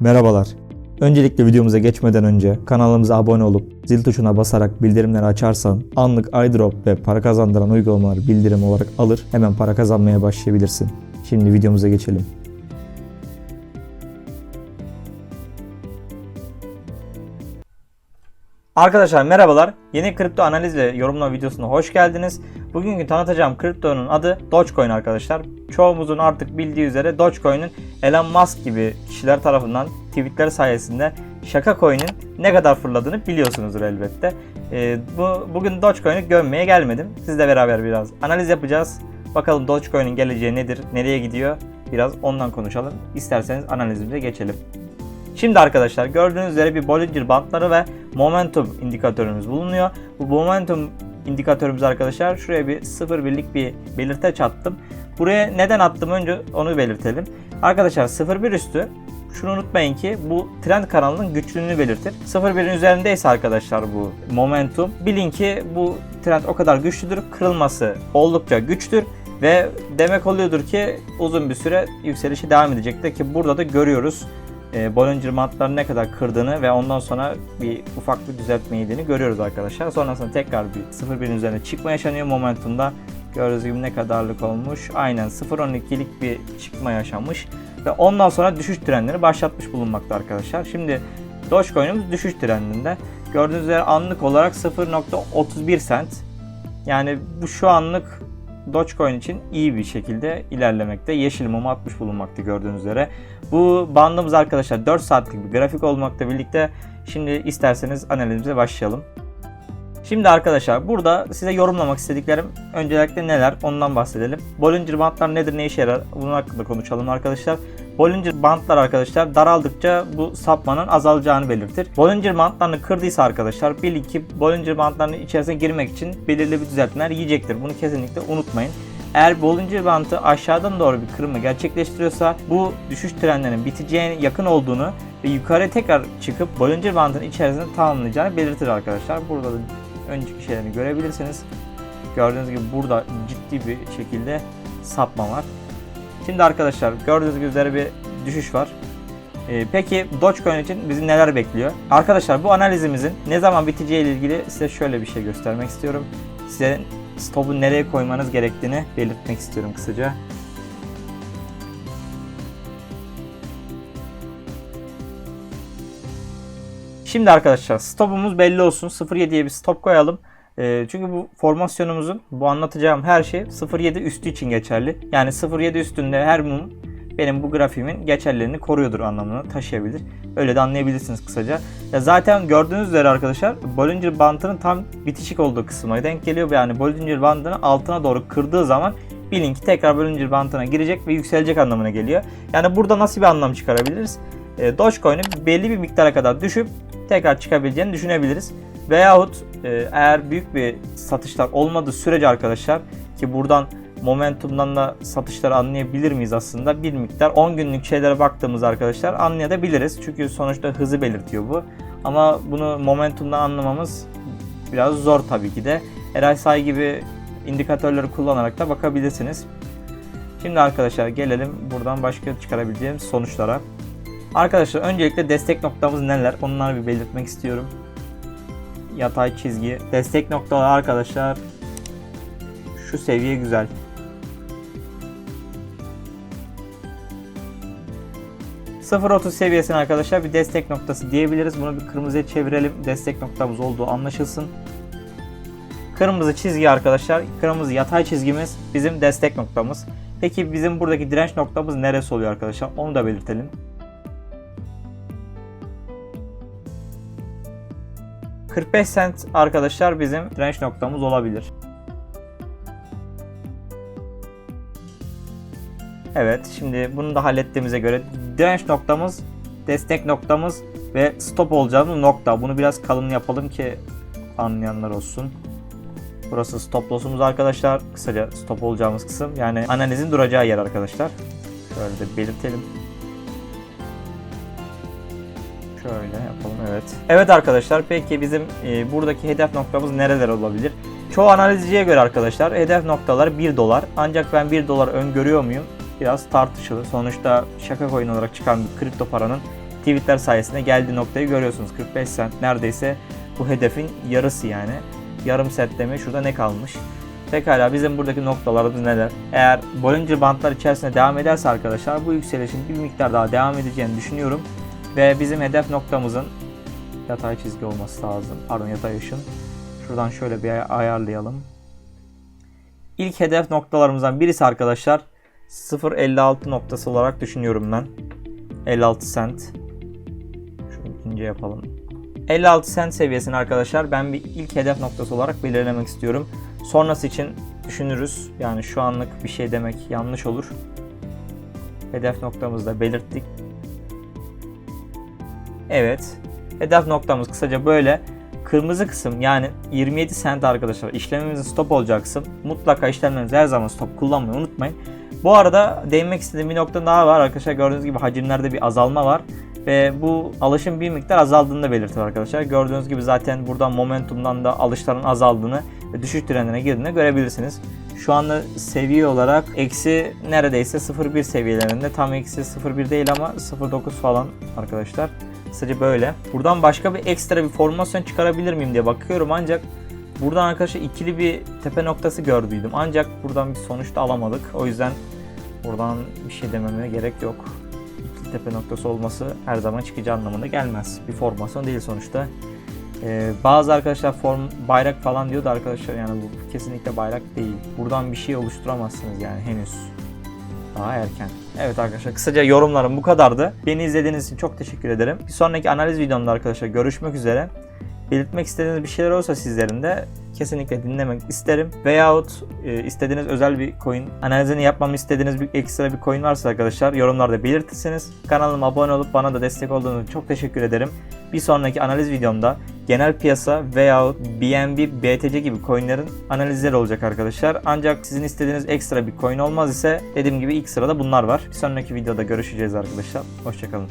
Merhabalar. Öncelikle videomuza geçmeden önce kanalımıza abone olup zil tuşuna basarak bildirimleri açarsan anlık iDrop ve para kazandıran uygulamaları bildirim olarak alır hemen para kazanmaya başlayabilirsin. Şimdi videomuza geçelim. Arkadaşlar merhabalar. Yeni kripto analiz ve yorumlama videosuna hoş geldiniz. Bugünkü tanıtacağım kriptonun adı Dogecoin arkadaşlar. Çoğumuzun artık bildiği üzere Dogecoin'in Elon Musk gibi kişiler tarafından tweetler sayesinde şaka coin'in ne kadar fırladığını biliyorsunuzdur elbette. Ee, bu Bugün Dogecoin'i gömmeye gelmedim. Sizle beraber biraz analiz yapacağız. Bakalım Dogecoin'in geleceği nedir, nereye gidiyor? Biraz ondan konuşalım. İsterseniz analizimize geçelim. Şimdi arkadaşlar gördüğünüz üzere bir Bollinger Bandları ve Momentum indikatörümüz bulunuyor. Bu Momentum indikatörümüz arkadaşlar şuraya bir 0.1'lik bir belirteç attım. Buraya neden attım önce onu belirtelim. Arkadaşlar 0.1 üstü şunu unutmayın ki bu trend kanalının güçlülüğünü belirtir. 0.1'in üzerindeyse arkadaşlar bu momentum bilin ki bu trend o kadar güçlüdür. Kırılması oldukça güçtür ve demek oluyordur ki uzun bir süre yükselişi devam edecektir ki burada da görüyoruz e, Bollinger Bandları ne kadar kırdığını ve ondan sonra bir ufak bir düzeltme yediğini görüyoruz arkadaşlar. Sonrasında tekrar bir 0.1'in üzerine çıkma yaşanıyor momentumda. Gördüğünüz gibi ne kadarlık olmuş. Aynen 0.12'lik bir çıkma yaşamış. Ve ondan sonra düşüş trendleri başlatmış bulunmakta arkadaşlar. Şimdi Dogecoin'imiz düşüş trendinde. Gördüğünüz üzere anlık olarak 0.31 cent. Yani bu şu anlık Dogecoin için iyi bir şekilde ilerlemekte. Yeşil mumu atmış bulunmakta gördüğünüz üzere. Bu bandımız arkadaşlar 4 saatlik bir grafik olmakla birlikte şimdi isterseniz analizimize başlayalım. Şimdi arkadaşlar burada size yorumlamak istediklerim öncelikle neler ondan bahsedelim. Bollinger Bandlar nedir ne işe yarar bunun hakkında konuşalım arkadaşlar. Bollinger Bandlar arkadaşlar daraldıkça bu sapmanın azalacağını belirtir. Bollinger Bandlarını kırdıysa arkadaşlar bilin ki Bollinger Bandlarının içerisine girmek için belirli bir düzeltmeler yiyecektir. Bunu kesinlikle unutmayın. Eğer Bollinger Band'ı aşağıdan doğru bir kırılma gerçekleştiriyorsa bu düşüş trendlerinin biteceğine yakın olduğunu ve yukarı tekrar çıkıp Bollinger Band'ın içerisinde tamamlayacağını belirtir arkadaşlar. Burada da önceki şeylerini görebilirsiniz. Gördüğünüz gibi burada ciddi bir şekilde sapma var. Şimdi arkadaşlar gördüğünüz üzere bir düşüş var. Ee, peki Dogecoin için bizi neler bekliyor? Arkadaşlar bu analizimizin ne zaman biteceği ile ilgili size şöyle bir şey göstermek istiyorum. Size stopu nereye koymanız gerektiğini belirtmek istiyorum kısaca. Şimdi arkadaşlar stopumuz belli olsun. 0.7'ye bir stop koyalım. E, çünkü bu formasyonumuzun bu anlatacağım her şey 0.7 üstü için geçerli. Yani 0.7 üstünde her mum benim bu grafiğimin geçerlerini koruyordur anlamını taşıyabilir. Öyle de anlayabilirsiniz kısaca. Ya zaten gördüğünüz üzere arkadaşlar Bollinger Bandı'nın tam bitişik olduğu kısma denk geliyor. Yani Bollinger Bandı'nın altına doğru kırdığı zaman bilin ki tekrar Bollinger Bandı'na girecek ve yükselecek anlamına geliyor. Yani burada nasıl bir anlam çıkarabiliriz? E, Dogecoin'in belli bir miktara kadar düşüp tekrar çıkabileceğini düşünebiliriz. Veyahut e, eğer büyük bir satışlar olmadığı sürece arkadaşlar ki buradan momentumdan da satışları anlayabilir miyiz aslında? Bir miktar 10 günlük şeylere baktığımız arkadaşlar anlayabiliriz. Çünkü sonuçta hızı belirtiyor bu. Ama bunu momentumdan anlamamız biraz zor tabii ki de. RSI gibi indikatörleri kullanarak da bakabilirsiniz. Şimdi arkadaşlar gelelim buradan başka çıkarabileceğimiz sonuçlara. Arkadaşlar öncelikle destek noktamız neler? Onları bir belirtmek istiyorum. Yatay çizgi. Destek noktaları arkadaşlar şu seviye güzel. ...0.30 seviyesine arkadaşlar bir destek noktası diyebiliriz. Bunu bir kırmızıya çevirelim. Destek noktamız olduğu anlaşılsın. Kırmızı çizgi arkadaşlar. Kırmızı yatay çizgimiz bizim destek noktamız. Peki bizim buradaki direnç noktamız neresi oluyor arkadaşlar? Onu da belirtelim. 45 cent arkadaşlar bizim direnç noktamız olabilir. Evet şimdi bunu da hallettiğimize göre direnç noktamız, destek noktamız ve stop olacağımız nokta. Bunu biraz kalın yapalım ki anlayanlar olsun. Burası stop loss'umuz arkadaşlar. Kısaca stop olacağımız kısım. Yani analizin duracağı yer arkadaşlar. Şöyle de belirtelim. Şöyle yapalım evet. Evet arkadaşlar peki bizim e, buradaki hedef noktamız nereler olabilir? Çoğu analizciye göre arkadaşlar hedef noktalar 1 dolar. Ancak ben 1 dolar öngörüyor muyum? Biraz tartışılı. Sonuçta şaka coin olarak çıkan bir kripto paranın tweetler sayesinde geldiği noktayı görüyorsunuz. 45 cent neredeyse bu hedefin yarısı yani. Yarım sentte mi? Şurada ne kalmış? Pekala bizim buradaki noktalarımız neler? Eğer Bollinger Bandlar içerisinde devam ederse arkadaşlar bu yükselişin bir miktar daha devam edeceğini düşünüyorum. Ve bizim hedef noktamızın yatay çizgi olması lazım. Pardon yatay ışın. Şuradan şöyle bir ay- ayarlayalım. İlk hedef noktalarımızdan birisi arkadaşlar 0.56 noktası olarak düşünüyorum ben. 56 cent. Şunu ikinci yapalım. 56 cent seviyesini arkadaşlar ben bir ilk hedef noktası olarak belirlemek istiyorum. Sonrası için düşünürüz. Yani şu anlık bir şey demek yanlış olur. Hedef noktamızı da belirttik. Evet. Hedef noktamız kısaca böyle. Kırmızı kısım yani 27 cent arkadaşlar işlemimizin stop olacak kısım. Mutlaka işlemlerinizi her zaman stop kullanmayı unutmayın. Bu arada değinmek istediğim bir nokta daha var arkadaşlar. Gördüğünüz gibi hacimlerde bir azalma var. Ve bu alışın bir miktar azaldığını da belirtir arkadaşlar. Gördüğünüz gibi zaten buradan momentumdan da alışların azaldığını ve düşüş trendine girdiğini görebilirsiniz. Şu anda seviye olarak eksi neredeyse 0.1 seviyelerinde. Tam eksi 0.1 değil ama 0.9 falan arkadaşlar. Kısaca böyle. Buradan başka bir ekstra bir formasyon çıkarabilir miyim diye bakıyorum ancak buradan arkadaşlar ikili bir tepe noktası gördüydüm. Ancak buradan bir sonuç da alamadık. O yüzden buradan bir şey dememe gerek yok. İkili tepe noktası olması her zaman çıkacağı anlamına gelmez. Bir formasyon değil sonuçta. Ee, bazı arkadaşlar form bayrak falan diyordu arkadaşlar yani bu kesinlikle bayrak değil. Buradan bir şey oluşturamazsınız yani henüz. Daha erken. Evet arkadaşlar kısaca yorumlarım bu kadardı. Beni izlediğiniz için çok teşekkür ederim. Bir sonraki analiz videomda arkadaşlar görüşmek üzere. Belirtmek istediğiniz bir şeyler olsa sizlerin de kesinlikle dinlemek isterim. Veyahut e, istediğiniz özel bir coin analizini yapmamı istediğiniz bir ekstra bir coin varsa arkadaşlar yorumlarda belirtirseniz kanalıma abone olup bana da destek olduğunuz için çok teşekkür ederim. Bir sonraki analiz videomda genel piyasa veyahut BNB, BTC gibi coinlerin analizleri olacak arkadaşlar. Ancak sizin istediğiniz ekstra bir coin olmaz ise dediğim gibi ilk sırada bunlar var. Bir sonraki videoda görüşeceğiz arkadaşlar. Hoşçakalın.